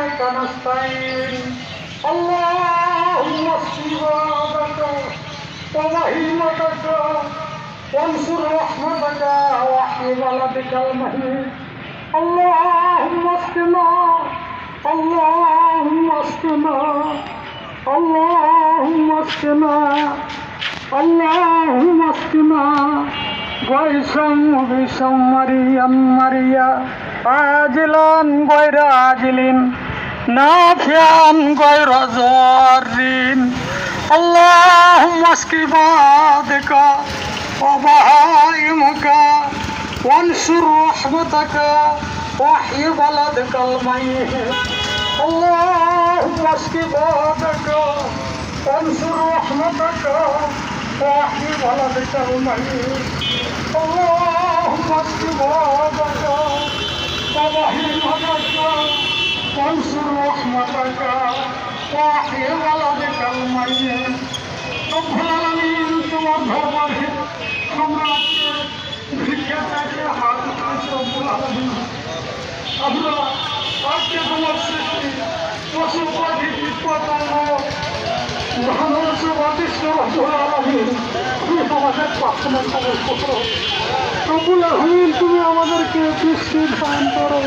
وإياك نستعين اللهم اشف عبادك وبهيمتك وانصر رحمتك واحيي بلدك المهيد اللهم اسقنا اللهم اسقنا اللهم اسقنا اللهم اسقنا غيثا مغيثا مريا مريا عاجلا غير عاجل نافعا غير ضار اللهم اسق عبادك وبهائمك وانشر رحمتك واحيي بلدك الميت اللهم اسق عبادك وانشر رحمتك واحيي بلدك الميت اللهم اسق عبادك وانشر رحمتك واحيي بلدك الميت رب العالمين তোমার দরবারে আমরা আজকে ভিক্ষা চাইতে হাত উঠাচ্ছি রব্বুল আলামিন আমরা আজকে তোমার সৃষ্টি পশু পাখি কীট পতঙ্গ মানুষ অদৃশ্য রব্বুল আলামিন তুমি আমাদের প্রার্থনা কবল করো রব্বুল আলামিন তুমি আমাদেরকে বৃষ্টি দান করো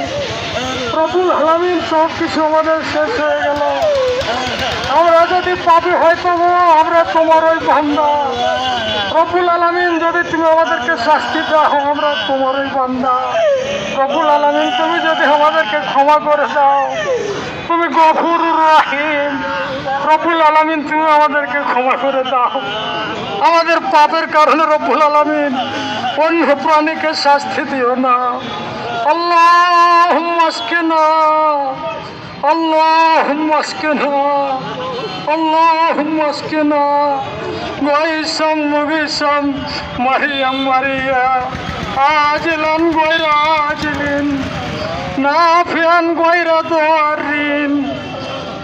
রব্বুল আলামিন সব কিছু আমাদের শেষ হয়ে গেল। আমরা যদি পাপি হয়তো আমরা তোমার ওই বান্দা। রবুল আলমিন যদি তুমি আমাদেরকে শাস্তি দাও, আমরা তোমার ওই বান্দা। রবুল আলমিন তুমি যদি আমাদেরকে ক্ষমা করে দাও, তুমি গফুর রাহিম। রবুল আলমিন তুমি আমাদেরকে ক্ষমা করে দাও। আমাদের পাপের কারণে রব্বুল আলমিন অন্য প্রাণীকে শাস্তি দিও না। اللهم اسكنا اللهم اسكنا اللهم اسكنا غيثا مغيثا مريم مريا عاجلا غير عاجل نافعا غير ضار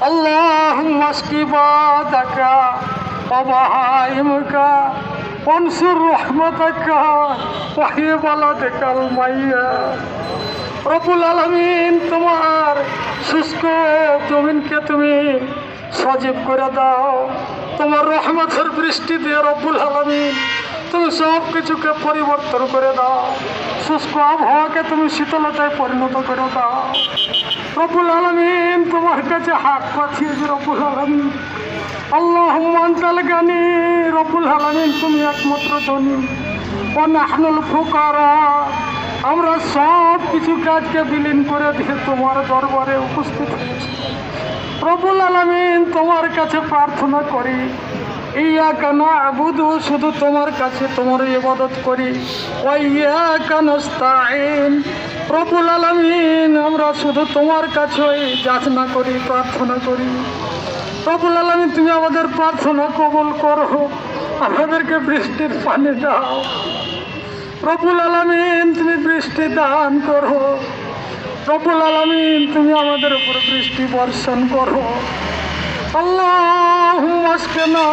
اللهم اسق بعدك وبهائمك وانصر رحمتك وحي بلدك الميت রবুল আলমিন, তোমার শুষ্ক জমিনকে তুমি সজীব করে দাও। তোমার রহমতের বৃষ্টি দিয়ে রব্বুল আলমিন, তুমি সব কিছুকে পরিবর্তন করে দাও। শুষ্ক আবহাওয়াকে তুমি শীতলতায় পরিণত করে দাও। রব্বুল আলমিন, তোমার কাছে হাত পাঠিয়েছি রব্বুল আলমিন। আল্লাহ মান্তাল গানি, রব্বুল আলমিন, তুমি একমাত্র ধনী। ও ফুকারা। আমরা সব কিছু কাজকে বিলীন করে দিয়ে তোমার দরবারে উপস্থিত হয়েছি। প্রবুল আলমিন তোমার কাছে প্রার্থনা করি ইয়া কানা আবুদু শুধু তোমার কাছে তোমার ইবাদত করি। ওয়াইয়া কানস্তাইন প্রবুল আলমিন, আমরা শুধু তোমার কাছে যাচনা করি, প্রার্থনা করি। প্রবুল আলমিন, তুমি আমাদের প্রার্থনা কবল করো। আমাদেরকে বৃষ্টির পানি দাও। রবুল আলমিন, তুমি বৃষ্টি দান করো। রবুল আলমিন, তুমি আমাদের উপর বৃষ্টি বর্ষণ করো। আল্লাহ মাসকেনা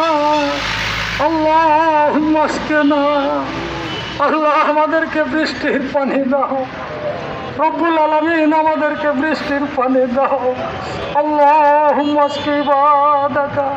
আল্লাহ মাসকেনা আল্লাহ আমাদেরকে বৃষ্টির পানি দাও। রব্বুল আলমিন, আমাদেরকে বৃষ্টির পানি দাও। আল্লাহ মাসকে বাদাকা